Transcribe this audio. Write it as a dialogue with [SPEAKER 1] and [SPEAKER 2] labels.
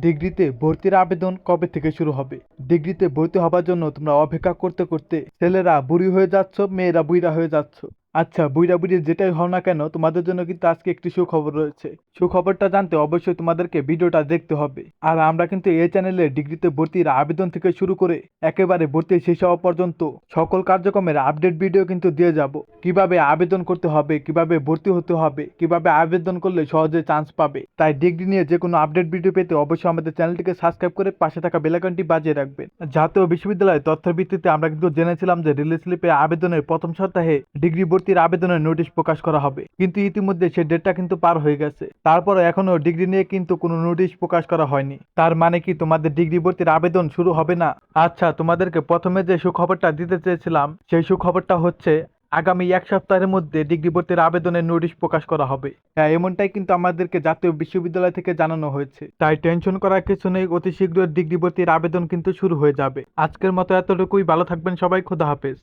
[SPEAKER 1] ডিগ্রিতে ভর্তির আবেদন কবে থেকে শুরু হবে? ডিগ্রিতে ভর্তি হবার জন্য তোমরা অপেক্ষা করতে করতে ছেলেরা বুড়ি হয়ে যাচ্ছ, মেয়েরা বুড়া হয়ে যাচ্ছ। আচ্ছা বুইরা বুড়ি যেটাই হও না কেন, তোমাদের জন্য কিন্তু আজকে একটি সুখবর রয়েছে। সুখবরটা জানতে অবশ্যই তোমাদেরকে ভিডিওটা দেখতে হবে। আর আমরা কিন্তু এই চ্যানেলে ডিগ্রিতে ভর্তির আবেদন থেকে শুরু করে একেবারে ভর্তি শেষ হওয়া পর্যন্ত সকল কার্যক্রমের আপডেট ভিডিও কিন্তু দিয়ে যাব। কীভাবে আবেদন করতে হবে, কীভাবে ভর্তি হতে হবে, কীভাবে আবেদন করলে সহজে চান্স পাবে, তাই ডিগ্রি নিয়ে যে কোনো আপডেট ভিডিও পেতে অবশ্যই আমাদের চ্যানেলটিকে সাবস্ক্রাইব করে পাশে থাকা বেলাকনটি বাজিয়ে রাখবেন। জাতীয় বিশ্ববিদ্যালয়ের তথ্যের ভিত্তিতে আমরা কিন্তু জেনেছিলাম যে রিলিজ স্লিপে আবেদনের প্রথম সপ্তাহে ডিগ্রি ভর্তির আবেদনের নোটিশ প্রকাশ করা হবে। কিন্তু ইতিমধ্যে সে ডেটটা কিন্তু পার হয়ে গেছে। তারপরে এখনও ডিগ্রি নিয়ে কিন্তু কোনো নোটিশ প্রকাশ করা হয়নি। তার মানে কি তোমাদের ডিগ্রি ভর্তির আবেদন শুরু হবে না? আচ্ছা তোমাদেরকে প্রথমে যে সুখবরটা দিতে চেয়েছিলাম, সেই সুখবরটা হচ্ছে, আগামী এক সপ্তাহের মধ্যে ডিগ্রি ভর্তির আবেদনের নোটিশ প্রকাশ করা হবে। হ্যাঁ এমনটাই কিন্তু আমাদেরকে জাতীয় বিশ্ববিদ্যালয় থেকে জানানো হয়েছে। তাই টেনশন করার কিছু নেই, অতি শীঘ্র ডিগ্রি ভর্তির আবেদন কিন্তু শুরু হয়ে যাবে। আজকের মতো এতটুকুই। ভালো থাকবেন সবাই। খোদা হাফেজ।